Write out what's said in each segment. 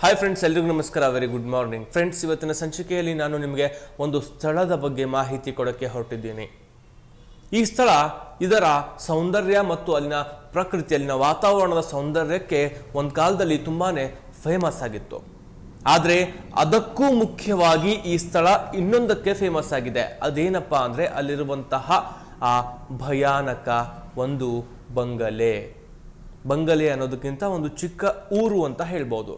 Hi friends ಎಲ್ರಿಗೂ ನಮಸ್ಕಾರ very good morning friends ಇವತ್ತಿನ ಸಂಚಿಕೆಯಲ್ಲಿ ನಾನು ನಿಮಗೆ ಒಂದು ಸ್ಥಳದ ಬಗ್ಗೆ ಮಾಹಿತಿ ಕೊಡೋಕ್ಕೆ ಹೊರಟಿದ್ದೀನಿ. ಈ ಸ್ಥಳ ಇದರ ಸೌಂದರ್ಯ ಮತ್ತು ಅಲ್ಲಿನ ಪ್ರಕೃತಿ, ಅಲ್ಲಿನ ವಾತಾವರಣದ ಸೌಂದರ್ಯಕ್ಕೆ ಒಂದು ಕಾಲದಲ್ಲಿ ತುಂಬಾ ಫೇಮಸ್ ಆಗಿತ್ತು. ಆದರೆ ಅದಕ್ಕೂ ಮುಖ್ಯವಾಗಿ ಈ ಸ್ಥಳ ಇನ್ನೊಂದಕ್ಕೆ ಫೇಮಸ್ ಆಗಿದೆ. ಅದೇನಪ್ಪ ಅಂದರೆ ಅಲ್ಲಿರುವಂತಹ, ಆ ಭಯಾನಕ ಒಂದು ಬಂಗಲೆ. ಬಂಗಲೆ ಅನ್ನೋದಕ್ಕಿಂತ ಒಂದು ಚಿಕ್ಕ ಊರು ಅಂತ ಹೇಳ್ಬೋದು.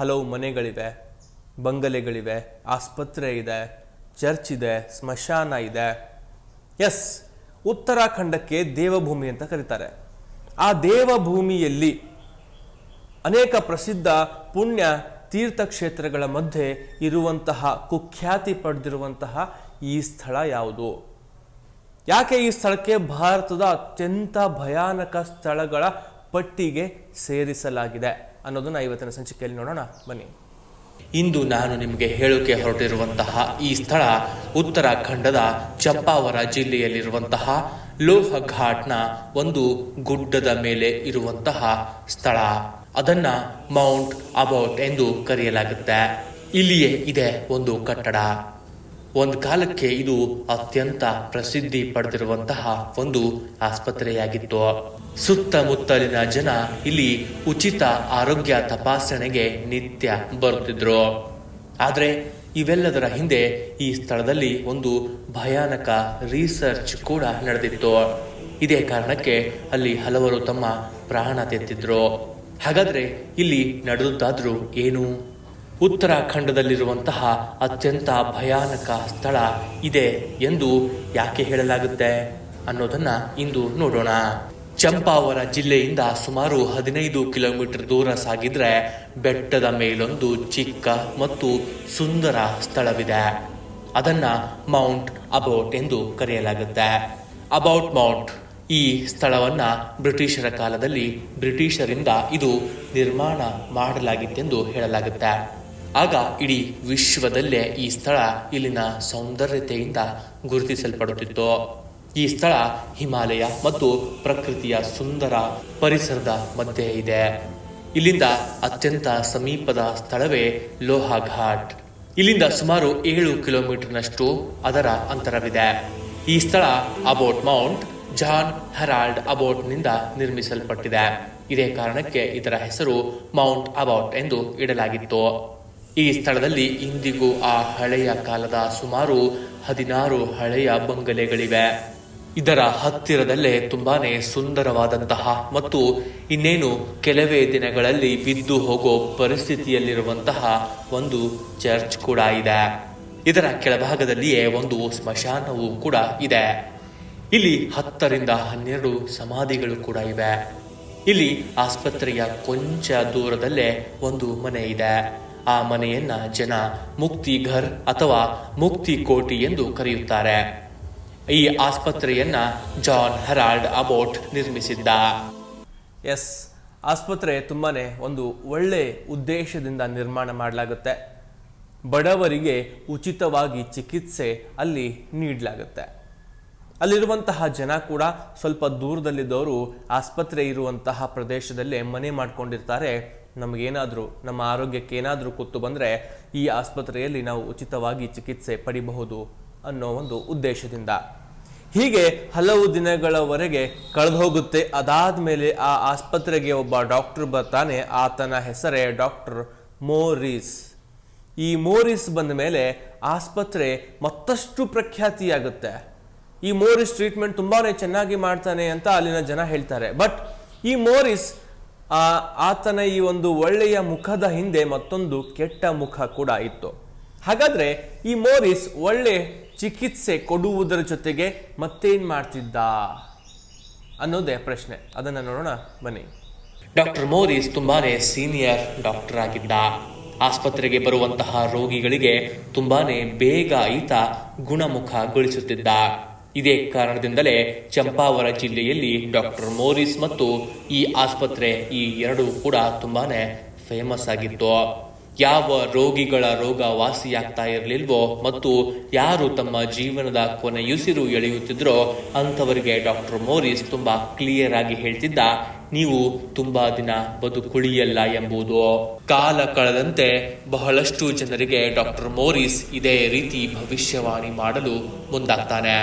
ಹಲವು ಮನೆಗಳಿವೆ, ಬಂಗಲೆಗಳಿವೆ, ಆಸ್ಪತ್ರೆ ಇದೆ, ಚರ್ಚ್ ಇದೆ, ಸ್ಮಶಾನ ಇದೆ. ಎಸ್ ಉತ್ತರಾಖಂಡಕ್ಕೆ ದೇವಭೂಮಿ ಅಂತ ಕರೀತಾರೆ. ಆ ದೇವಭೂಮಿಯಲ್ಲಿ ಅನೇಕ ಪ್ರಸಿದ್ಧ ಪುಣ್ಯ ತೀರ್ಥಕ್ಷೇತ್ರಗಳ ಮಧ್ಯೆ ಇರುವಂತಹ ಕುಖ್ಯಾತಿ ಪಡೆದಿರುವಂತಹ ಈ ಸ್ಥಳ ಯಾವುದು? ಯಾಕೆ ಈ ಸ್ಥಳಕ್ಕೆ? ಭಾರತದ ಅತ್ಯಂತ ಭಯಾನಕ ಸ್ಥಳಗಳ ಪಟ್ಟಿಗೆ ಸೇರಿಸಲಾಗಿದೆ ಅನ್ನೋದನ್ನ ಇವತ್ತಿನ ಸಂಚಿಕೆಯಲ್ಲಿ ನೋಡೋಣ. ಬನ್ನಿ. ಇಂದು ನಾನು ನಿಮಗೆ ಹೇಳೋಕೆ ಹೊರಟಿರುವಂತಹ ಈ ಸ್ಥಳ ಉತ್ತರಾಖಂಡದ ಚಂಪಾವರ ಜಿಲ್ಲೆಯಲ್ಲಿರುವಂತಹ ಲೋಹ ಘಾಟ್ನ ಒಂದು ಗುಡ್ಡದ ಮೇಲೆ ಇರುವಂತಹ ಸ್ಥಳ. ಅದನ್ನ ಮೌಂಟ್ ಅಬೌಟ್ ಎಂದು ಕರೆಯಲಾಗುತ್ತೆ. ಇಲ್ಲಿಯೇ ಇದೆ ಒಂದು ಕಟ್ಟಡ. ಒಂದು ಕಾಲಕ್ಕೆ ಇದು ಅತ್ಯಂತ ಪ್ರಸಿದ್ಧಿ ಪಡೆದಿರುವಂತಹ ಒಂದು ಆಸ್ಪತ್ರೆಯಾಗಿತ್ತು. ಸುತ್ತಮುತ್ತಲಿನ ಜನ ಇಲ್ಲಿ ಉಚಿತ ಆರೋಗ್ಯ ತಪಾಸಣೆಗೆ ನಿತ್ಯ ಬರುತ್ತಿದ್ರು. ಆದರೆ ಇವೆಲ್ಲದರ ಹಿಂದೆ ಈ ಸ್ಥಳದಲ್ಲಿ ಒಂದು ಭಯಾನಕ ರಿಸರ್ಚ್ ಕೂಡ ನಡೆದಿತ್ತು. ಇದೇ ಕಾರಣಕ್ಕೆ ಅಲ್ಲಿ ಹಲವರು ತಮ್ಮ ಪ್ರಾಣ ತೆತ್ತಿದ್ರು. ಹಾಗಾದ್ರೆ ಇಲ್ಲಿ ನಡೆದುದಾದ್ರೂ ಏನು? ಉತ್ತರಾಖಂಡದಲ್ಲಿರುವಂತಹ ಅತ್ಯಂತ ಭಯಾನಕ ಸ್ಥಳ ಇದೆ ಎಂದು ಯಾಕೆ ಹೇಳಲಾಗುತ್ತೆ ಅನ್ನೋದನ್ನ ಇಂದು ನೋಡೋಣ. ಚಂಪಾವರ ಜಿಲ್ಲೆಯಿಂದ ಸುಮಾರು ಹದಿನೈದು ಕಿಲೋಮೀಟರ್ ದೂರ ಸಾಗಿದ್ರೆ ಬೆಟ್ಟದ ಮೇಲೊಂದು ಚಿಕ್ಕ ಮತ್ತು ಸುಂದರ ಸ್ಥಳವಿದೆ. ಅದನ್ನ ಮೌಂಟ್ ಅಬೌಟ್ ಎಂದು ಕರೆಯಲಾಗುತ್ತೆ. ಅಬೌಟ್ ಮೌಂಟ್ ಈ ಸ್ಥಳವನ್ನ ಬ್ರಿಟಿಷರ ಕಾಲದಲ್ಲಿ ಬ್ರಿಟಿಷರಿಂದ ಇದು ನಿರ್ಮಾಣ ಮಾಡಲಾಗಿತ್ತೆಂದು ಹೇಳಲಾಗುತ್ತೆ. ಆಗ ಇಡೀ ವಿಶ್ವದಲ್ಲೇ ಈ ಸ್ಥಳ ಇಲ್ಲಿನ ಸೌಂದರ್ಯತೆಯಿಂದ ಗುರುತಿಸಲ್ಪಡುತ್ತಿತ್ತು. ಈ ಸ್ಥಳ ಹಿಮಾಲಯ ಮತ್ತು ಪ್ರಕೃತಿಯ ಸುಂದರ ಪರಿಸರದ ಮಧ್ಯೆ ಇದೆ. ಇಲ್ಲಿಂದ ಅತ್ಯಂತ ಸಮೀಪದ ಸ್ಥಳವೇ ಲೋಹಾಘಾಟ್. ಇಲ್ಲಿಂದ ಸುಮಾರು ಏಳು ಕಿಲೋಮೀಟರ್ನಷ್ಟು ಅದರ ಅಂತರವಿದೆ. ಈ ಸ್ಥಳ ಅಬೋಟ್ ಮೌಂಟ್, ಜಾನ್ ಹೆರಾಲ್ಡ್ ಅಬೋಟ್ನಿಂದ ನಿರ್ಮಿಸಲ್ಪಟ್ಟಿದೆ. ಇದೇ ಕಾರಣಕ್ಕೆ ಇದರ ಹೆಸರು ಮೌಂಟ್ ಅಬೌಟ್ ಎಂದು ಇಡಲಾಗಿತ್ತು. ಈ ಸ್ಥಳದಲ್ಲಿ ಇಂದಿಗೂ ಆ ಹಳೆಯ ಕಾಲದ ಸುಮಾರು ಹದಿನಾರು ಹಳೆಯ ಬಂಗಲೆಗಳಿವೆ. ಇದರ ಹತ್ತಿರದಲ್ಲೇ ತುಂಬಾನೇ ಸುಂದರವಾದಂತಹ ಮತ್ತು ಇನ್ನೇನು ಕೆಲವೇ ದಿನಗಳಲ್ಲಿ ಬಿದ್ದು ಹೋಗೋ ಪರಿಸ್ಥಿತಿಯಲ್ಲಿರುವಂತಹ ಒಂದು ಚರ್ಚ್ ಕೂಡ ಇದೆ. ಇದರ ಕೆಳಭಾಗದಲ್ಲಿಯೇ ಒಂದು ಸ್ಮಶಾನವೂ ಕೂಡ ಇದೆ. ಇಲ್ಲಿ ಹತ್ತರಿಂದ ಹನ್ನೆರಡು ಸಮಾಧಿಗಳು ಕೂಡ ಇವೆ. ಇಲ್ಲಿ ಆಸ್ಪತ್ರೆಯ ಕೊಂಚ ದೂರದಲ್ಲೇ ಒಂದು ಮನೆ ಇದೆ. ಆ ಮನೆಯನ್ನ ಜನ ಮುಕ್ತಿ ಘರ್ ಅಥವಾ ಮುಕ್ತಿ ಕೋಟಿ ಎಂದು ಕರೆಯುತ್ತಾರೆ. ಈ ಆಸ್ಪತ್ರೆಯನ್ನ ಜಾನ್ ಹೆರಾಲ್ಡ್ ಅಬೋಟ್ ನಿರ್ಮಿಸಿದ್ದ. ಎಸ್, ಆಸ್ಪತ್ರೆ ತುಂಬಾನೇ ಒಂದು ಒಳ್ಳೆ ಉದ್ದೇಶದಿಂದ ನಿರ್ಮಾಣ ಮಾಡಲಾಗುತ್ತೆ. ಬಡವರಿಗೆ ಉಚಿತವಾಗಿ ಚಿಕಿತ್ಸೆ ಅಲ್ಲಿ ನೀಡಲಾಗುತ್ತೆ. ಅಲ್ಲಿರುವಂತಹ ಜನ ಕೂಡ ಸ್ವಲ್ಪ ದೂರದಲ್ಲಿದ್ದವರು ಆಸ್ಪತ್ರೆ ಇರುವಂತಹ ಪ್ರದೇಶದಲ್ಲೇ ಮನೆ ಮಾಡ್ಕೊಂಡಿರ್ತಾರೆ. ನಮಗೇನಾದರೂ, ನಮ್ಮ ಆರೋಗ್ಯಕ್ಕೆ ಏನಾದರೂ ಕೂತು ಬಂದರೆ ಈ ಆಸ್ಪತ್ರೆಯಲ್ಲಿ ನಾವು ಉಚಿತವಾಗಿ ಚಿಕಿತ್ಸೆ ಪಡಿಬಹುದು ಅನ್ನೋ ಒಂದು ಉದ್ದೇಶದಿಂದ. ಹೀಗೆ ಹಲವು ದಿನಗಳವರೆಗೆ ಕಳೆದು ಹೋಗುತ್ತೆ ಅದಾದ ಮೇಲೆ ಆ ಆಸ್ಪತ್ರೆಗೆ ಒಬ್ಬ ಡಾಕ್ಟರ್ ಬರ್ತಾನೆ. ಆತನ ಹೆಸರೇ ಡಾಕ್ಟರ್ ಮೋರಿಸ್. ಈ ಮೋರಿಸ್ ಬಂದ ಮೇಲೆ ಆಸ್ಪತ್ರೆ ಮತ್ತಷ್ಟು ಪ್ರಖ್ಯಾತಿಯಾಗುತ್ತೆ. ಈ ಮೋರಿಸ್ ಟ್ರೀಟ್ಮೆಂಟ್ ತುಂಬಾ ಚೆನ್ನಾಗಿ ಮಾಡ್ತಾನೆ ಅಂತ ಅಲ್ಲಿನ ಜನ ಹೇಳ್ತಾರೆ. ಬಟ್ ಈ ಮೋರಿಸ್ ಆತನ ಈ ಒಂದು ಒಳ್ಳೆಯ ಮುಖದ ಹಿಂದೆ ಮತ್ತೊಂದು ಕೆಟ್ಟ ಮುಖ ಕೂಡ ಇತ್ತು. ಹಾಗಾದ್ರೆ ಈ ಮೋರಿಸ್ ಒಳ್ಳೆ ಚಿಕಿತ್ಸೆ ಕೊಡುವುದರ ಜೊತೆಗೆ ಮತ್ತೇನ್ ಮಾಡ್ತಿದ್ದ ಅನ್ನೋದೇ ಪ್ರಶ್ನೆ. ಅದನ್ನ ನೋಡೋಣ, ಬನ್ನಿ. ಡಾಕ್ಟರ್ ಮೋರಿಸ್ ತುಂಬಾನೇ ಸೀನಿಯರ್ ಡಾಕ್ಟರ್ ಆಗಿದ್ದ. ಆಸ್ಪತ್ರೆಗೆ ಬರುವಂತಹ ರೋಗಿಗಳಿಗೆ ತುಂಬಾನೇ ಬೇಗ ಈತ ಗುಣಮುಖಗೊಳಿಸುತ್ತಿದ್ದ. ಇದೇ ಕಾರಣದಿಂದಲೇ ಚಂಪಾವರ ಜಿಲ್ಲೆಯಲ್ಲಿ ಡಾಕ್ಟರ್ ಮೋರಿಸ್ ಮತ್ತು ಈ ಆಸ್ಪತ್ರೆ ಈ ಎರಡೂ ಕೂಡ ತುಂಬಾನೇ ಫೇಮಸ್ ಆಗಿತ್ತು. ಯಾವ ರೋಗಿಗಳ ರೋಗ ವಾಸಿಯಾಗ್ತಾ ಇರಲಿಲ್ವೋ ಮತ್ತು ಯಾರು ತಮ್ಮ ಜೀವನದ ಕೊನೆಯುಸಿರು ಎಳೆಯುತ್ತಿದ್ರೋ ಅಂಥವರಿಗೆ ಡಾಕ್ಟರ್ ಮೋರಿಸ್ ತುಂಬಾ ಕ್ಲಿಯರ್ ಆಗಿ ಹೇಳ್ತಿದ್ದ, ನೀವು ತುಂಬಾ ದಿನ ಬದುಕುಳಿಯಲ್ಲ ಎಂಬುದು. ಕಾಲ ಕಳೆದಂತೆ ಬಹಳಷ್ಟು ಜನರಿಗೆ ಡಾಕ್ಟರ್ ಮೋರಿಸ್ ಇದೇ ರೀತಿ ಭವಿಷ್ಯವಾಣಿ ಮಾಡಲು ಮುಂದಾಗ್ತಾನೆ.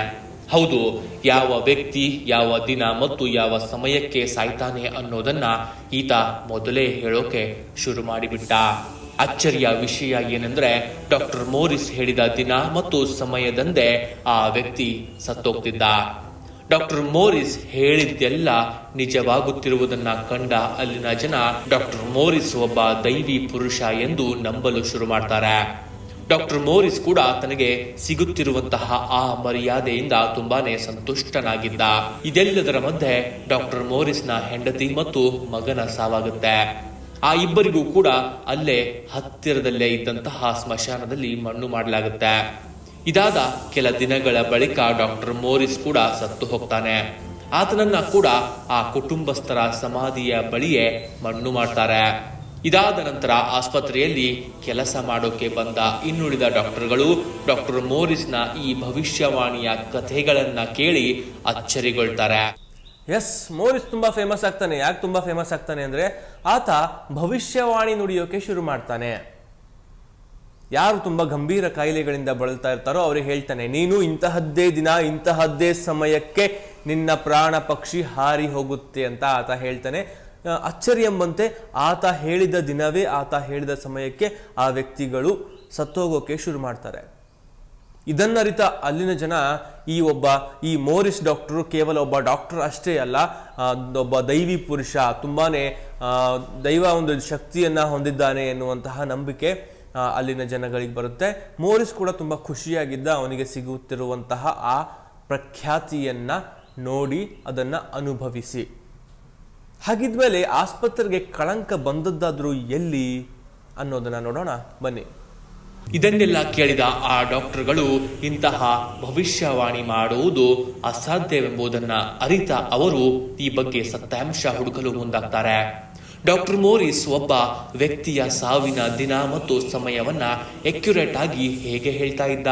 ಹೌದು, ಯಾವ ವ್ಯಕ್ತಿ ಯಾವ ದಿನ ಮತ್ತು ಯಾವ ಸಮಯಕ್ಕೆ ಸಾಯ್ತಾನೆ ಅನ್ನೋದನ್ನ ಈತ ಮೊದಲೇ ಹೇಳೋಕೆ ಶುರು ಮಾಡಿಬಿಟ್ಟ. ಅಚ್ಚರಿಯ ವಿಷಯ ಏನೆಂದ್ರೆ, ಡಾಕ್ಟರ್ ಮೋರಿಸ್ ಹೇಳಿದ ದಿನ ಮತ್ತು ಸಮಯದಂದೇ ಆ ವ್ಯಕ್ತಿ ಸತ್ತೋಗ್ತಿದ್ದ. ಡಾಕ್ಟರ್ ಮೋರಿಸ್ ಹೇಳಿದ್ದೆಲ್ಲ ನಿಜವಾಗುತ್ತಿರುವುದನ್ನ ಕಂಡ ಅಲ್ಲಿನ ಜನ ಡಾಕ್ಟರ್ ಮೋರಿಸ್ ಒಬ್ಬ ದೈವಿ ಪುರುಷ ಎಂದು ನಂಬಲು ಶುರು ಮಾಡ್ತಾರೆ. ಡಾಕ್ಟರ್ ಮೋರಿಸ್ ಕೂಡ ತನಗೆ ಸಿಗುತ್ತಿರುವಂತಹ ಆ ಮರ್ಯಾದೆಯಿಂದ ತುಂಬಾನೇ ಸಂತುಷ್ಟನಾಗಿದ್ದ. ಇದೆಲ್ಲದರ ಮಧ್ಯೆ ಡಾಕ್ಟರ್ ಮೋರಿಸ್ನ ಹೆಂಡತಿ ಮತ್ತು ಮಗನ ಸಾವಾಗುತ್ತೆ. ಆ ಇಬ್ಬರಿಗೂ ಕೂಡ ಅಲ್ಲೇ ಹತ್ತಿರದಲ್ಲೇ ಇದ್ದಂತಹ ಸ್ಮಶಾನದಲ್ಲಿ ಮಣ್ಣು ಮಾಡಲಾಗುತ್ತೆ. ಇದಾದ ಕೆಲ ದಿನಗಳ ಬಳಿಕ ಡಾಕ್ಟರ್ ಮೋರಿಸ್ ಕೂಡ ಸತ್ತು ಹೋಗ್ತಾನೆ. ಆತನನ್ನ ಕೂಡ ಆ ಕುಟುಂಬಸ್ಥರ ಸಮಾಧಿಯ ಬಳಿಯೇ ಮಣ್ಣು ಮಾಡ್ತಾರೆ. ಇದಾದ ನಂತರ ಆಸ್ಪತ್ರೆಯಲ್ಲಿ ಕೆಲಸ ಮಾಡೋಕೆ ಬಂದ ಇನ್ನುಳಿದ ಡಾಕ್ಟರ್ಗಳು ಡಾಕ್ಟರ್ ಮೋರಿಸ್ನ ಈ ಭವಿಷ್ಯವಾಣಿಯ ಕಥೆಗಳನ್ನ ಕೇಳಿ ಅಚ್ಚರಿಗೊಳ್ತಾರೆ. ಎಸ್, ಮೋರಿಸ್ ತುಂಬಾ ಫೇಮಸ್ ಆಗ್ತಾನೆ. ಯಾಕೆ ತುಂಬಾ ಫೇಮಸ್ ಆಗ್ತಾನೆ ಅಂದ್ರೆ ಆತ ಭವಿಷ್ಯವಾಣಿ ನುಡಿಯೋಕೆ ಶುರು ಮಾಡ್ತಾನೆ. ಯಾರು ತುಂಬಾ ಗಂಭೀರ ಕಾಯಿಲೆಗಳಿಂದ ಬಳಲ್ತಾ ಇರ್ತಾರೋ ಅವ್ರಿಗೆ ಹೇಳ್ತಾನೆ, ನೀನು ಇಂತಹದ್ದೇ ದಿನ, ಇಂತಹದ್ದೇ ಸಮಯಕ್ಕೆ ನಿನ್ನ ಪ್ರಾಣ ಪಕ್ಷಿ ಹಾರಿ ಹೋಗುತ್ತೆ ಅಂತ ಆತ ಹೇಳ್ತಾನೆ. ಅಚ್ಚರಿ ಎಂಬಂತೆ ಆತ ಹೇಳಿದ ದಿನವೇ ಆತ ಹೇಳಿದ ಸಮಯಕ್ಕೆ ಆ ವ್ಯಕ್ತಿಗಳು ಸತ್ತೋಗೋಕೆ ಶುರು ಮಾಡ್ತಾರೆ. ಇದನ್ನರಿತ ಅಲ್ಲಿನ ಜನ ಈ ಒಬ್ಬ, ಈ ಮೋರಿಸ್ ಡಾಕ್ಟರು ಕೇವಲ ಒಬ್ಬ ಡಾಕ್ಟರ್ ಅಷ್ಟೇ ಅಲ್ಲ ಒಬ್ಬ ದೈವಿ ಪುರುಷ, ತುಂಬಾನೇ ದೈವ ಒಂದು ಶಕ್ತಿಯನ್ನ ಹೊಂದಿದ್ದಾನೆ ಎನ್ನುವಂತಹ ನಂಬಿಕೆ ಅಲ್ಲಿನ ಜನಗಳಿಗೆ ಬರುತ್ತೆ. ಮೋರಿಸ್ ಕೂಡ ತುಂಬಾ ಖುಷಿಯಾಗಿದ್ದ ಅವನಿಗೆ ಸಿಗುತ್ತಿರುವಂತಹ ಆ ಪ್ರಖ್ಯಾತಿಯನ್ನ ನೋಡಿ ಅದನ್ನು ಅನುಭವಿಸಿ. ಹಾಗಿದ್ಮೇಲೆ ಆಸ್ಪತ್ರೆಗೆ ಕಳಂಕ ಬಂದದ್ದಾದ್ರೂ ಎಲ್ಲಿ ಅನ್ನೋದನ್ನ ನೋಡೋಣ, ಬನ್ನಿ. ಇದನ್ನೆಲ್ಲ ಕೇಳಿದ ಆ ಡಾಕ್ಟರ್ಗಳು, ಇಂತಹ ಭವಿಷ್ಯವಾಣಿ ಮಾಡುವುದು ಅಸಾಧ್ಯವೆಂಬುದನ್ನ ಅರಿತ ಅವರು ಈ ಬಗ್ಗೆ ಸತ್ಯಾಂಶ ಹುಡುಕಲು ಮುಂದಾಗ್ತಾರೆ. ಡಾಕ್ಟರ್ ಮೋರಿಸ್ ಒಬ್ಬ ವ್ಯಕ್ತಿಯ ಸಾವಿನ ದಿನ ಮತ್ತು ಸಮಯವನ್ನ ಎಕ್ಯುರೇಟ್ ಆಗಿ ಹೇಗೆ ಹೇಳ್ತಾ ಇದ್ದ?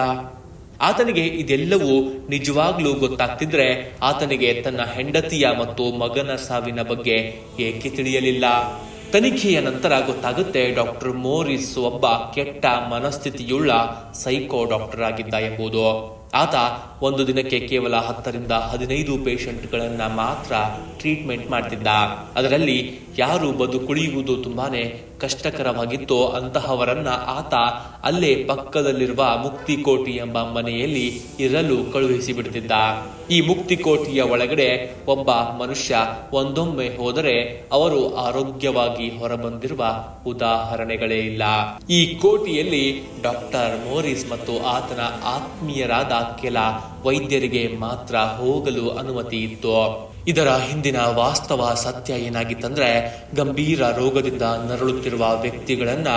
ಆತನಿಗೆ ಇದೆಲ್ಲವೂ ನಿಜವಾಗ್ಲೂ ಗೊತ್ತಾಗ್ತಿದ್ರೆ ಆತನಿಗೆ ತನ್ನ ಹೆಂಡತಿಯ ಮತ್ತು ಮಗನ ಸಾವಿನ ಬಗ್ಗೆ ಏಕೆ ತಿಳಿಯಲಿಲ್ಲ. ತನಿಖೆಯ ನಂತರ ಗೊತ್ತಾಗುತ್ತೆ ಡಾಕ್ಟರ್ ಮೋರಿಸ್ ಒಬ್ಬ ಕೆಟ್ಟ ಮನಸ್ಥಿತಿಯುಳ್ಳ ಸೈಕೋ ಡಾಕ್ಟರ್ ಆಗಿದ್ದ ಎಂಬುದು. ಆತ ಒಂದು ದಿನಕ್ಕೆ ಕೇವಲ ಹತ್ತರಿಂದ ಹದಿನೈದು ಪೇಷಂಟ್ಗಳನ್ನ ಮಾತ್ರ ಟ್ರೀಟ್ಮೆಂಟ್ ಮಾಡ್ತಿದ್ದ. ಅದರಲ್ಲಿ ಯಾರು ಬದುಕುಳಿಯುವುದು ತುಂಬಾನೇ ಕಷ್ಟಕರವಾಗಿತ್ತೋ ಅಂತಹವರನ್ನ ಆತ ಅಲ್ಲೇ ಪಕ್ಕದಲ್ಲಿರುವ ಮುಕ್ತಿಕೋಟಿ ಎಂಬ ಮನೆಯಲ್ಲಿ ಇರಲು ಕಳುಹಿಸಿ ಬಿಡ್ತಿದ್ದ ಈ ಮುಕ್ತಿಕೋಟಿಯ ಒಳಗಡೆ ಒಬ್ಬ ಮನುಷ್ಯ ಒಂದೊಮ್ಮೆ ಹೋದರೆ ಅವರು ಆರೋಗ್ಯವಾಗಿ ಹೊರಬಂದಿರುವ ಉದಾಹರಣೆಗಳೇ ಇಲ್ಲ. ಈ ಕೋಟಿಯಲ್ಲಿ ಡಾಕ್ಟರ್ ಮೋರಿಸ್ ಮತ್ತು ಆತನ ಆತ್ಮೀಯರಾದ ಕೆಲ ವೈದ್ಯರಿಗೆ ಮಾತ್ರ ಹೋಗಲು ಅನುಮತಿ ಇತ್ತು. ಇದರ ಹಿಂದಿನ ವಾಸ್ತವ ಸತ್ಯ ಏನಾಗಿತ್ತಂದ್ರೆ ಗಂಭೀರ ರೋಗದಿಂದ ನರಳುತ್ತಿರುವ ವ್ಯಕ್ತಿಗಳನ್ನ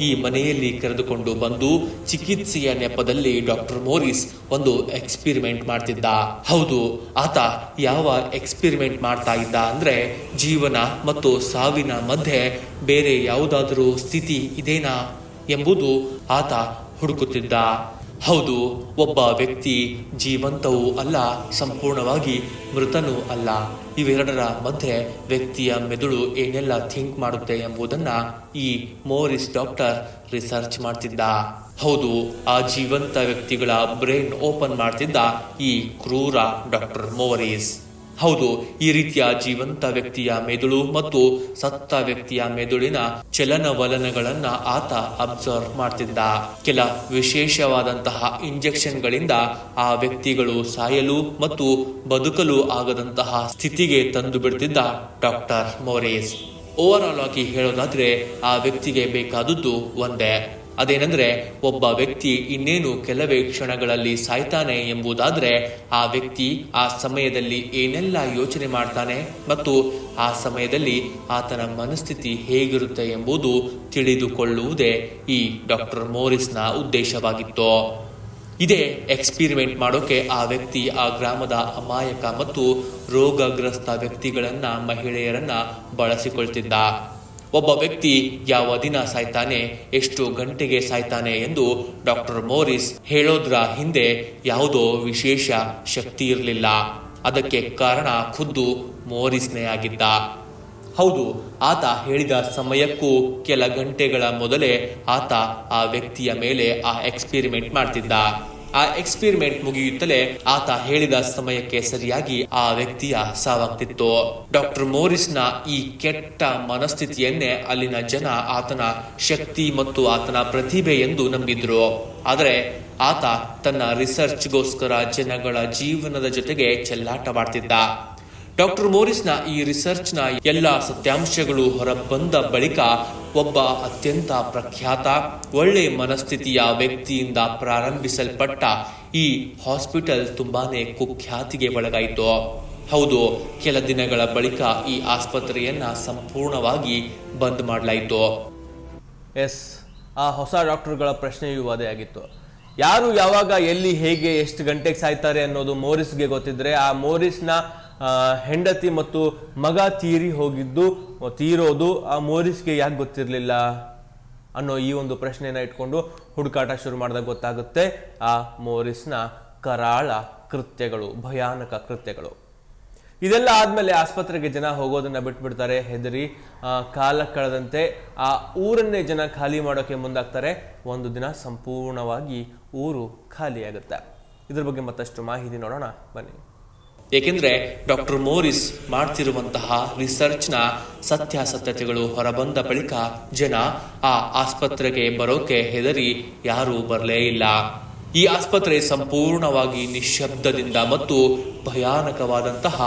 ಈ ಮನೆಯಲ್ಲಿ ಕರೆದುಕೊಂಡು ಬಂದು ಚಿಕಿತ್ಸೆಯ ನೆಪದಲ್ಲಿ ಡಾಕ್ಟರ್ ಮೋರಿಸ್ ಒಂದು ಎಕ್ಸ್ಪಿರಿಮೆಂಟ್ ಮಾಡ್ತಿದ್ದ. ಹೌದು, ಆತ ಯಾವ ಎಕ್ಸ್ಪಿರಿಮೆಂಟ್ ಮಾಡ್ತಾ ಇದ್ದ ಅಂದ್ರೆ ಜೀವನ ಮತ್ತು ಸಾವಿನ ಮಧ್ಯೆ ಬೇರೆ ಯಾವುದಾದರೂ ಸ್ಥಿತಿ ಇದೇನಾ ಎಂಬುದು ಆತ ಹುಡುಕುತ್ತಿದ್ದ. ಹೌದು, ಒಬ್ಬ ವ್ಯಕ್ತಿ ಜೀವಂತವೂ ಅಲ್ಲ, ಸಂಪೂರ್ಣವಾಗಿ ಮೃತನೂ ಅಲ್ಲ. ಇವೆರಡರ ಮಧ್ಯೆ ವ್ಯಕ್ತಿಯ ಮೆದುಳು ಏನೆಲ್ಲ ಥಿಂಕ್ ಮಾಡುತ್ತೆ ಎಂಬುದನ್ನ ಈ ಮೋರಿಸ್ ಡಾಕ್ಟರ್ ರಿಸರ್ಚ್ ಮಾಡ್ತಿದ್ದ. ಹೌದು, ಆ ಜೀವಂತ ವ್ಯಕ್ತಿಗಳ ಬ್ರೈನ್ ಓಪನ್ ಮಾಡ್ತಿದ್ದ ಈ ಕ್ರೂರ ಡಾಕ್ಟರ್ ಮೋರಿಸ್. ಹೌದು, ಈ ರೀತಿಯ ಜೀವಂತ ವ್ಯಕ್ತಿಯ ಮೆದುಳು ಮತ್ತು ಸತ್ತ ವ್ಯಕ್ತಿಯ ಮೆದುಳಿನ ಚಲನವಲನಗಳನ್ನ ಆತ ಅಬ್ಸರ್ವ್ ಮಾಡ್ತಿದ್ದ. ಕೆಲ ವಿಶೇಷವಾದಂತಹ ಇಂಜೆಕ್ಷನ್ಗಳಿಂದ ಆ ವ್ಯಕ್ತಿಗಳು ಸಾಯಲು ಮತ್ತು ಬದುಕಲು ಆಗದಂತಹ ಸ್ಥಿತಿಗೆ ತಂದು ಬಿಡ್ತಿದ್ದ ಡಾಕ್ಟರ್ ಮೋರೇಸ್. ಓವರ್ ಆಲ್ ಆಗಿ ಹೇಳೋದಾದ್ರೆ ಆ ವ್ಯಕ್ತಿಗೆ ಬೇಕಾದದ್ದು ಒಂದೇ. ಅದೇನೆಂದ್ರೆ ಒಬ್ಬ ವ್ಯಕ್ತಿ ಇನ್ನೇನು ಕೆಲವೇ ಕ್ಷಣಗಳಲ್ಲಿ ಸಾಯ್ತಾನೆ ಎಂಬುದಾದ್ರೆ ಆ ವ್ಯಕ್ತಿ ಆ ಸಮಯದಲ್ಲಿ ಏನೆಲ್ಲ ಯೋಚನೆ ಮಾಡ್ತಾನೆ ಮತ್ತು ಆ ಸಮಯದಲ್ಲಿ ಆತನ ಮನಸ್ಥಿತಿ ಹೇಗಿರುತ್ತೆ ಎಂಬುದು ತಿಳಿದುಕೊಳ್ಳುವುದೇ ಈ ಡಾಕ್ಟರ್ ಮೋರಿಸ್ನ ಉದ್ದೇಶವಾಗಿತ್ತು. ಇದೇ ಎಕ್ಸ್ಪಿರಿಮೆಂಟ್ ಮಾಡೋಕೆ ಆ ವ್ಯಕ್ತಿ ಆ ಗ್ರಾಮದ ಅಮಾಯಕ ಮತ್ತು ರೋಗಗ್ರಸ್ತ ವ್ಯಕ್ತಿಗಳನ್ನ ಮಹಿಳೆಯರನ್ನ ಬಳಸಿಕೊಳ್ತಿದ್ದ. ಒಬ್ಬ ವ್ಯಕ್ತಿ, ಯಾವ ದಿನ ಸಾಯ್ತಾನೆ? ಎಷ್ಟು ಗಂಟೆಗೆ ಸಾಯ್ತಾನೆ? ಎಂದು ಡಾಕ್ಟರ್ ಮೋರಿಸ್ ಹೇಳೋದ್ರ ಹಿಂದೆ ಯಾವುದೋ ವಿಶೇಷ ಶಕ್ತಿ ಇರಲಿಲ್ಲ. ಅದಕ್ಕೆ ಕಾರಣ ಖುದ್ದು ಮೋರಿಸ್ನೇ ಆಗಿದ್ದ ಹೌದು, ಆತ ಹೇಳಿದ ಸಮಯಕ್ಕೂ ಕೆಲ ಗಂಟೆಗಳ ಮೊದಲೇ ಆತ ಆ ವ್ಯಕ್ತಿಯ ಮೇಲೆ ಆ ಎಕ್ಸ್ಪೆರಿಮೆಂಟ್ ಮಾಡ್ತಿದ್ದ. ಆ ಎಕ್ಸ್ಪೆರಿಮೆಂಟ್ ಮುಗಿಯುತ್ತಲೇ ಆತ ಹೇಳಿದ ಸಮಯಕ್ಕೆ ಸರಿಯಾಗಿ ಆ ವ್ಯಕ್ತಿಯ ಸಾವಾಗ್ತಿತ್ತು. ಡಾಕ್ಟರ್ ಮೋರಿಸ್ನ ಈ ಕೆಟ್ಟ ಮನಸ್ಥಿತಿಯನ್ನೇ ಅಲ್ಲಿನ ಜನ ಆತನ ಶಕ್ತಿ ಮತ್ತು ಆತನ ಪ್ರತಿಭೆ ಎಂದು ನಂಬಿದ್ರು. ಆದರೆ ಆತ ತನ್ನ ರಿಸರ್ಚ್ಗೋಸ್ಕರ ಜನಗಳ ಜೀವನದ ಜೊತೆಗೆ ಚೆಲ್ಲಾಟವಾಡ್ತಿದ್ದ ಡಾಕ್ಟರ್ ಮೋರಿಸ್ನ ಈ ರಿಸರ್ಚ್ನ ಎಲ್ಲ ಸತ್ಯಾಂಶಗಳು ಹೊರಬಂದ ಬಳಿಕ ಒಬ್ಬ ಅತ್ಯಂತ ಪ್ರಖ್ಯಾತ, ಒಳ್ಳೆ ಮನಸ್ಥಿತಿಯ ವ್ಯಕ್ತಿಯಿಂದ ಪ್ರಾರಂಭಿಸಲ್ಪಟ್ಟ ಈ ಹಾಸ್ಪಿಟಲ್ ತುಂಬಾನೇ ಕುಖ್ಯಾತಿಗೆ ಒಳಗಾಯಿತು. ಹೌದು, ಕೆಲ ದಿನಗಳ ಬಳಿಕ ಈ ಆಸ್ಪತ್ರೆಯನ್ನ ಸಂಪೂರ್ಣವಾಗಿ ಬಂದ್ ಮಾಡಲಾಯಿತು. ಎಸ್, ಆ ಹೊಸ ಡಾಕ್ಟರ್ಗಳ ಪ್ರಶ್ನೆಯೂ ಅದೇ ಆಗಿತ್ತು. ಯಾರು ಯಾವಾಗ, ಎಲ್ಲಿ, ಹೇಗೆ, ಎಷ್ಟು ಗಂಟೆಗೆ ಸಾಯ್ತಾರೆ ಅನ್ನೋದು ಮೋರಿಸ್ಗೆ ಗೊತ್ತಿದ್ರೆ ಆ ಮೋರಿಸ್ನ ಹೆಂಡತಿ ಮತ್ತು ಮಗ ತೀರಿ ಹೋಗಿದ್ದು, ತೀರೋದು, ಆ ಮೋರಿಸ್ಗೆ ಯಾಕೆ ಗೊತ್ತಿರಲಿಲ್ಲ ಅನ್ನೋ ಈ ಒಂದು ಪ್ರಶ್ನೆಯನ್ನು ಇಟ್ಕೊಂಡು ಹುಡುಕಾಟ ಶುರು ಮಾಡಿದಾಗ ಗೊತ್ತಾಗುತ್ತೆ, ಆ ಮೋರಿಸ್ನ ಕರಾಳ ಕೃತ್ಯಗಳು, ಭಯಾನಕ ಕೃತ್ಯಗಳು. ಇದೆಲ್ಲ ಆದಮೇಲೆ ಆಸ್ಪತ್ರೆಗೆ ಜನ ಹೋಗೋದನ್ನ ಬಿಟ್ಬಿಡ್ತಾರೆ, ಹೆದರಿ ಕಾಲ ಕಳೆದಂತೆ ಆ ಊರನ್ನೇ ಜನ ಖಾಲಿ ಮಾಡೋಕೆ ಮುಂದಾಗ್ತಾರೆ. ಒಂದು ದಿನ ಸಂಪೂರ್ಣವಾಗಿ ಊರು ಖಾಲಿಯಾಗುತ್ತೆ. ಇದ್ರ ಬಗ್ಗೆ ಮತ್ತಷ್ಟು ಮಾಹಿತಿ ನೋಡೋಣ, ಬನ್ನಿ. ಏಕೆಂದ್ರೆ ಡಾಕ್ಟರ್ ಮೋರಿಸ್ ಮಾಡ್ತಿರುವಂತಹ ರಿಸರ್ಚ್ನ ಸತ್ಯಾಸತ್ಯತೆಗಳು ಹೊರಬಂದ ಬಳಿಕ ಜನ ಆ ಆಸ್ಪತ್ರೆಗೆ ಬರೋಕೆ ಹೆದರಿ ಯಾರೂ ಬರಲೇ ಇಲ್ಲ. ಈ ಆಸ್ಪತ್ರೆ ಸಂಪೂರ್ಣವಾಗಿ ನಿಶ್ಶಬ್ದದಿಂದ ಮತ್ತು ಭಯಾನಕವಾದಂತಹ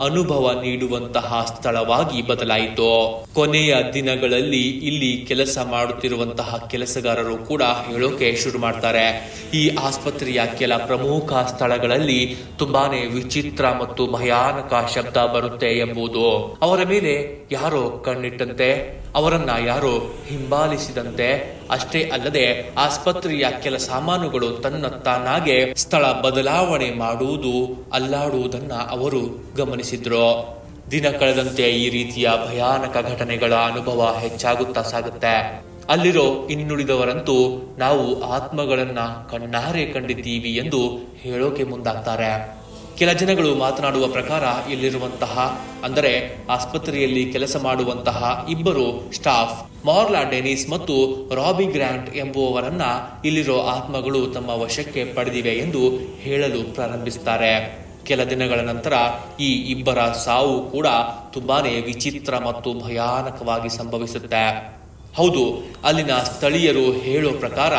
ಅನುಭವ ನೀಡುವಂತಹ ಸ್ಥಳವಾಗಿ ಬದಲಾಯಿತು. ಕೊನೆಯ ದಿನಗಳಲ್ಲಿ ಇಲ್ಲಿ ಕೆಲಸ ಮಾಡುತ್ತಿರುವಂತಹ ಕೆಲಸಗಾರರು ಕೂಡ ಹೇಳೋಕೆ ಶುರು ಮಾಡ್ತಾರೆ. ಈ ಆಸ್ಪತ್ರೆಯ ಕೆಲ ಪ್ರಮುಖ ಸ್ಥಳಗಳಲ್ಲಿ ತುಂಬಾನೇ ವಿಚಿತ್ರ ಮತ್ತು ಭಯಾನಕ ಶಬ್ದ ಬರುತ್ತೆ ಎಂಬುದು. ಅವರ ಮೇಲೆ ಯಾರೋ ಕಣ್ಣಿಟ್ಟಂತೆ. ಅವರನ್ನ ಯಾರೋ ಹಿಂಬಾಲಿಸಿದಂತೆ, ಅಷ್ಟೇ ಅಲ್ಲದೆ ಆಸ್ಪತ್ರೆಯ ಕೆಲ ಸಾಮಾನುಗಳು ತನ್ನ ತಾನಾಗೆ ಸ್ಥಳ ಬದಲಾವಣೆ ಮಾಡುವುದು ಅಲ್ಲಾಡುವುದನ್ನ ಅವರು ಗಮನಿಸಿದ್ರು. ದಿನ ಕಳೆದಂತೆ ಈ ರೀತಿಯ ಭಯಾನಕ ಘಟನೆಗಳ ಅನುಭವ ಹೆಚ್ಚಾಗುತ್ತಾ ಸಾಗುತ್ತೆ. ಅಲ್ಲಿರೋ ಇನ್ನುಳಿದವರಂತೂ ನಾವು ಆತ್ಮಗಳನ್ನ ಕಣ್ಣಾರೆ ಕಂಡಿದ್ದೀವಿ ಎಂದು ಹೇಳೋಕೆ ಮುಂದಾಗ್ತಾರೆ. ಕೆಲ ಜನಗಳು ಮಾತನಾಡುವ ಪ್ರಕಾರ ಇಲ್ಲಿರುವಂತಹ, ಅಂದರೆ ಆಸ್ಪತ್ರೆಯಲ್ಲಿ ಕೆಲಸ ಮಾಡುವಂತಹ ಇಬ್ಬರು ಸ್ಟಾಫ್ ಮಾರ್ಲಾ ಡೆನಿಸ್ ಮತ್ತು ರಾಬಿ ಗ್ರ್ಯಾಂಟ್ ಎಂಬುವವರನ್ನ ಇಲ್ಲಿರೋ ಆತ್ಮಗಳು ತಮ್ಮ ವಶಕ್ಕೆ ಪಡೆದಿವೆ ಎಂದು ಹೇಳಲು ಪ್ರಾರಂಭಿಸುತ್ತಾರೆ ಕೆಲ ದಿನಗಳ ನಂತರ ಈ ಇಬ್ಬರ ಸಾವು ಕೂಡ ತುಂಬಾನೇ ವಿಚಿತ್ರ ಮತ್ತು ಭಯಾನಕವಾಗಿ ಸಂಭವಿಸುತ್ತೆ. ಹೌದು, ಅಲ್ಲಿನ ಸ್ಥಳೀಯರು ಹೇಳೋ ಪ್ರಕಾರ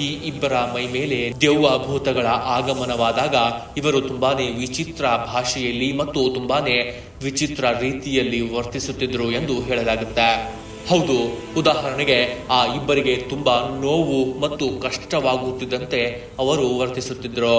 ಈ ಇಬ್ಬರ ಮೈ ಮೇಲೆ ದೆವ್ವ ಭೂತಗಳ ಆಗಮನವಾದಾಗ ಇವರು ತುಂಬಾನೇ ವಿಚಿತ್ರ ಭಾಷೆಯಲ್ಲಿ ಮತ್ತು ತುಂಬಾನೇ ವಿಚಿತ್ರ ರೀತಿಯಲ್ಲಿ ವರ್ತಿಸುತ್ತಿದ್ದರು ಎಂದು ಹೇಳಲಾಗುತ್ತೆ. ಹೌದು, ಉದಾಹರಣೆಗೆ ಆ ಇಬ್ಬರಿಗೆ ತುಂಬಾ ನೋವು ಮತ್ತು ಕಷ್ಟವಾಗುತ್ತಿದ್ದಂತೆ ಅವರು ವರ್ತಿಸುತ್ತಿದ್ದರು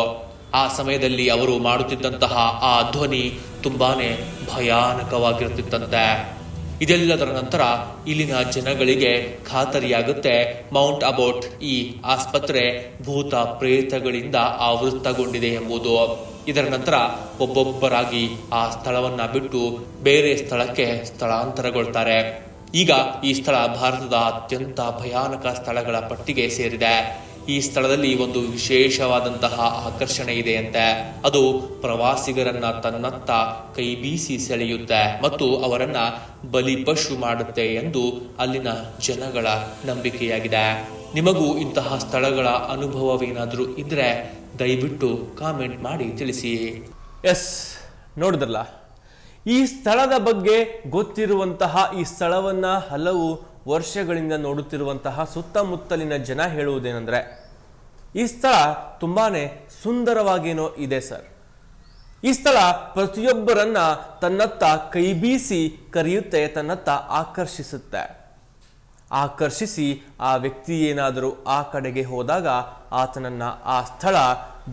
ಆ ಸಮಯದಲ್ಲಿ ಅವರು ಮಾಡುತ್ತಿದ್ದಂತಹ ಆ ಧ್ವನಿ ತುಂಬಾನೇ ಭಯಾನಕವಾಗಿರುತ್ತಿತ್ತಂತೆ. ಇದೆಲ್ಲದರ ನಂತರ ಇಲ್ಲಿನ ಜನಗಳಿಗೆ ಖಾತರಿಯಾಗುತ್ತೆ. ಮೌಂಟ್ ಅಬೌಟ್ ಈ ಆಸ್ಪತ್ರೆ ಭೂತ ಪ್ರೇತಗಳಿಂದ ಆವೃತ್ತಗೊಂಡಿದೆ ಎಂಬುದು. ಇದರ ನಂತರ ಒಬ್ಬೊಬ್ಬರಾಗಿ ಆ ಸ್ಥಳವನ್ನ ಬಿಟ್ಟು ಬೇರೆ ಸ್ಥಳಕ್ಕೆ ಸ್ಥಳಾಂತರಗೊಳ್ತಾರೆ. ಈಗ ಈ ಸ್ಥಳ ಭಾರತದ ಅತ್ಯಂತ ಭಯಾನಕ ಸ್ಥಳಗಳ ಪಟ್ಟಿಗೆ ಸೇರಿದೆ. ಈ ಸ್ಥಳದಲ್ಲಿ ಒಂದು ವಿಶೇಷವಾದಂತಹ ಆಕರ್ಷಣೆ ಇದೆಯಂತೆ ಅದು ಪ್ರವಾಸಿಗರನ್ನ ತನ್ನತ್ತ ಕೈ ಬೀಸಿ ಸೆಳೆಯುತ್ತೆ ಮತ್ತು ಅವರನ್ನ ಬಲಿಪಶು ಮಾಡುತ್ತೆ ಎಂದು ಅಲ್ಲಿನ ಜನಗಳ ನಂಬಿಕೆಯಾಗಿದೆ. ನಿಮಗೂ ಇಂತಹ ಸ್ಥಳಗಳ ಅನುಭವವೇನಾದರೂ ಇದ್ರೆ ದಯವಿಟ್ಟು ಕಾಮೆಂಟ್ ಮಾಡಿ ತಿಳಿಸಿ. ಎಸ್, ನೋಡಿದ್ರಲ್ಲ? ಈ ಸ್ಥಳದ ಬಗ್ಗೆ ಗೊತ್ತಿರುವಂತಹ ಈ ಸ್ಥಳವನ್ನ ಹಲವು ವರ್ಷಗಳಿಂದ ನೋಡುತ್ತಿರುವಂತಹ ಸುತ್ತಮುತ್ತಲಿನ ಜನ ಹೇಳುವುದೇನೆಂದರೆ, ಈ ಸ್ಥಳ ತುಂಬಾ ಸುಂದರವಾಗೇನೋ ಇದೆ ಸರ್. ಈ ಸ್ಥಳ ಪ್ರತಿಯೊಬ್ಬರನ್ನ ತನ್ನತ್ತ ಕೈ ಬೀಸಿ ಕರೆಯುತ್ತೆ, ತನ್ನತ್ತ ಆಕರ್ಷಿಸುತ್ತೆ. ಆಕರ್ಷಿಸಿ ಆ ವ್ಯಕ್ತಿ ಏನಾದರೂ ಆ ಕಡೆಗೆ ಹೋದಾಗ ಆತನನ್ನ ಆ ಸ್ಥಳ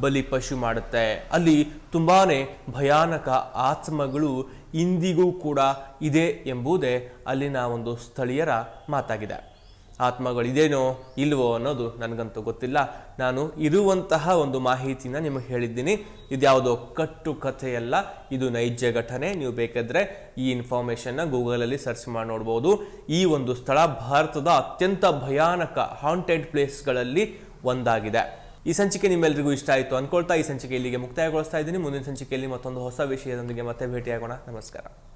ಬಲಿಪಶು ಮಾಡುತ್ತೆ. ಅಲ್ಲಿ ತುಂಬಾ ಭಯಾನಕ ಆತ್ಮಗಳು ಇಂದಿಗೂ ಕೂಡ ಇದೆ ಎಂಬುದೇ ಅಲ್ಲಿನ ಒಂದು ಸ್ಥಳೀಯರ ಮಾತಾಗಿದೆ. ಆತ್ಮಗಳಿದೇನೋ ಇಲ್ವೋ ಅನ್ನೋದು ನನಗಂತೂ ಗೊತ್ತಿಲ್ಲ. ನಾನು ಇರುವಂತಹ ಒಂದು ಮಾಹಿತಿನ ನಿಮಗೆ ಹೇಳಿದ್ದೀನಿ. ಇದ್ಯಾವುದೋ ಕಟ್ಟು ಕಥೆಯಲ್ಲ, ಇದು ನೈಜ ಘಟನೆ. ನೀವು ಬೇಕಾದರೆ ಈ ಇನ್ಫಾರ್ಮೇಷನ್ನ ಗೂಗಲಲ್ಲಿ ಸರ್ಚ್ ಮಾಡಿ ನೋಡ್ಬೋದು. ಈ ಒಂದು ಸ್ಥಳ ಭಾರತದ ಅತ್ಯಂತ ಭಯಾನಕ ಹಾಂಟೆಡ್ ಪ್ಲೇಸ್ಗಳಲ್ಲಿ ಒಂದಾಗಿದೆ. ಈ ಸಂಚಿಕೆ ನಿಮ್ಮೆಲ್ಲರಿಗೂ ಇಷ್ಟ ಆಯಿತು ಅನ್ಕೊಳ್ತಾ ಈ ಸಂಚಿಕೆ ಇಲ್ಲಿಗೆ ಮುಕ್ತಾಯಗೊಳಿಸ್ತಾ ಇದ್ದೀನಿ. ಮುಂದಿನ ಸಂಚಿಕೆಯಲ್ಲಿ ಮತ್ತೊಂದು ಹೊಸ ವಿಷಯದೊಂದಿಗೆ ಮತ್ತೆ ಭೇಟಿಯಾಗೋಣ. ನಮಸ್ಕಾರ.